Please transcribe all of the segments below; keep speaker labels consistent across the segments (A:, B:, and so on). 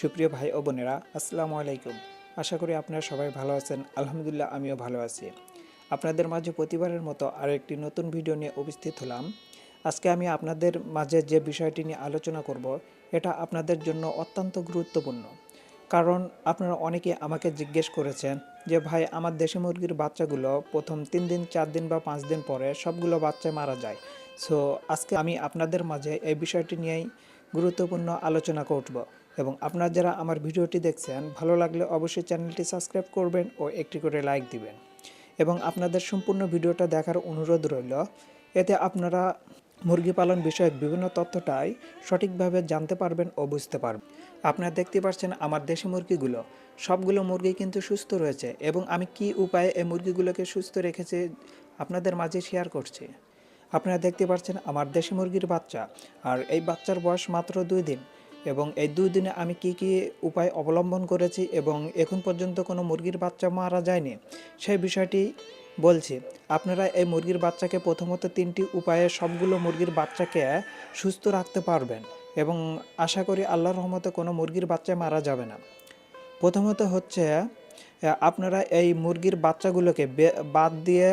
A: সুপ্রিয় ভাই ও বোনেরা, আসসালামু আলাইকুম। আশা করি আপনারা সবাই ভালো আছেন। আলহামদুলিল্লাহ, আমিও ভালো আছি। আপনাদের মাঝে প্রতিবারের মতো আরও একটি নতুন ভিডিও নিয়ে উপস্থিত হলাম। আজকে আমি আপনাদের মাঝে যে বিষয়টি নিয়ে আলোচনা করব, এটা আপনাদের জন্য অত্যন্ত গুরুত্বপূর্ণ। কারণ আপনারা অনেকে আমাকে জিজ্ঞেস করেছেন যে, ভাই, আমার দেশি মুরগির বাচ্চাগুলো প্রথম তিন দিন, চার দিন বা পাঁচ দিন পরে সবগুলো বাচ্চা মারা যায়। সো আজকে আমি আপনাদের মাঝে এই বিষয়টি নিয়েই গুরুত্বপূর্ণ আলোচনা করব এবং আপনারা যারা আমার ভিডিওটি দেখছেন, ভালো লাগলে অবশ্যই চ্যানেলটি সাবস্ক্রাইব করবেন ও একটি করে লাইক দিবেন। এবং আপনাদের সম্পূর্ণ ভিডিওটা দেখার অনুরোধ রইল, এতে আপনারা মুরগি পালন বিষয়ক বিভিন্ন তথ্যটাই সঠিকভাবে জানতে পারবেন ও বুঝতে পারবেন। আপনারা দেখতে পাচ্ছেন আমার দেশি মুরগিগুলো। সবগুলো মুরগি কিন্তু সুস্থ রয়েছে এবং আমি কি উপায়ে এই মুরগিগুলোকে সুস্থ রেখেছি আপনাদের মাঝে শেয়ার করছি। আপনারা দেখতে পাচ্ছেন আমার দেশি মুরগির বাচ্চা। আর এই বাচ্চার বয়স মাত্র দুই দিন। এবং এই দুই দিনে আমি কি কি উপায় অবলম্বন করেছি এবং এখন পর্যন্ত কোনো মুরগির বাচ্চা মারা যায়নি, সেই বিষয়টি বলছি। আপনারা এই মুরগির বাচ্চাকে প্রথমত তিনটি উপায়ে সবগুলো মুরগির বাচ্চাকে সুস্থ রাখতে পারবেন এবং আশা করি আল্লাহর রহমতে কোনো মুরগির বাচ্চা মারা যাবে না। প্রথমত হচ্ছে, আপনারা এই মুরগির বাচ্চাগুলোকে বাদ দিয়ে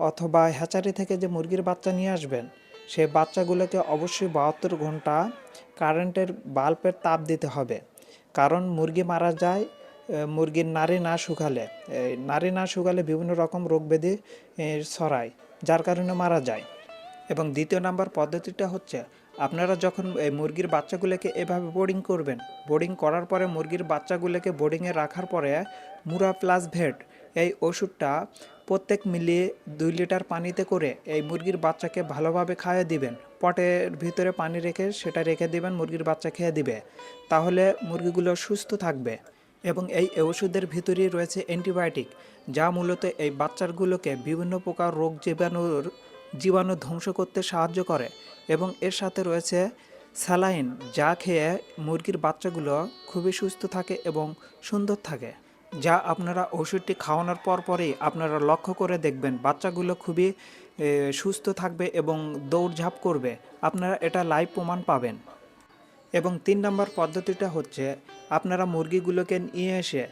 A: অথবা হ্যাচারি থেকে যে মুরগির বাচ্চা নিয়ে আসবেন সে বাচ্চাগুলোকে অবশ্যই বাহাত্তর ঘণ্টা কারেন্টের বাল্বের তাপ দিতে হবে। কারণ মুরগি মারা যায় মুরগির নারী না শুকালে নারী না শুকালে বিভিন্ন রকম রোগ ব্যাধি এ, ছড়ায় যার কারণে মারা যায়। এবং দ্বিতীয় নাম্বার পদ্ধতিটা হচ্ছে আপনারা যখন এই মুরগির বাচ্চাগুলোকে এভাবে বোর্ডিং করবেন বোর্ডিং করার পরে মুরগির বাচ্চাগুলোকে বোর্ডিংয়ে রাখার পরে মুরা প্লাস ভেট এই ওষুধটা প্রত্যেক মিলিয়ে দুই লিটার পানিতে করে এই মুরগির বাচ্চাকে ভালোভাবে খাইয়ে দিবেন। পটের ভিতরে পানি রেখে সেটা রেখে দিবেন, মুরগির বাচ্চা খেয়ে দিবে। তাহলে মুরগিগুলো সুস্থ থাকবে এবং এই ওষুধের ভিতরেই রয়েছে অ্যান্টিবায়োটিক, যা মূলত এই বাচ্চাগুলোকে বিভিন্ন প্রকার রোগ জীবাণুর, জীবাণু ধ্বংস করতে সাহায্য করে এবং এর সাথে রয়েছে স্যালাইন, যা খেয়ে মুরগির বাচ্চাগুলো খুবই সুস্থ থাকে এবং সুন্দর থাকে। যা আপনারা ওষুধটি খাওয়ানোর পর পরেই আপনারা লক্ষ্য করে দেখবেন বাচ্চাগুলো খুবই সুস্থ থাকবে এবং দৌড়ঝাঁপ করবে। আপনারা এটা লাইভ প্রমাণ পাবেন। এবং তিন নম্বর পদ্ধতিটা হচ্ছে আপনারা মুরগিগুলোকে নিয়ে এসে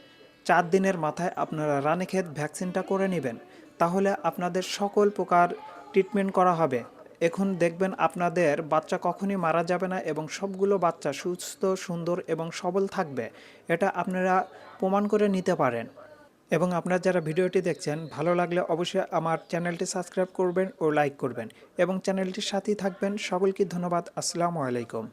A: চার দিনের মাথায় আপনারা রানীক্ষেত ভ্যাকসিনটা করে নেবেন। তাহলে আপনাদের সকল প্রকার ট্রিটমেন্ট করা হবে। এখন দেখবেন আপনাদের বাচ্চা কখনই মারা যাবে না এবং সবগুলো বাচ্চা সুস্থ, সুন্দর এবং সবল থাকবে। এটা আপনারা প্রমাণ করে নিতে পারেন। এবং আপনারা যারা ভিডিওটি দেখছেন, ভালো লাগলে অবশ্যই আমার চ্যানেলটি সাবস্ক্রাইব করবেন ও লাইক করবেন। এবং চ্যানেলটির সাথেই থাকবেন। সকলকে ধন্যবাদ। আসসালামু আলাইকুম।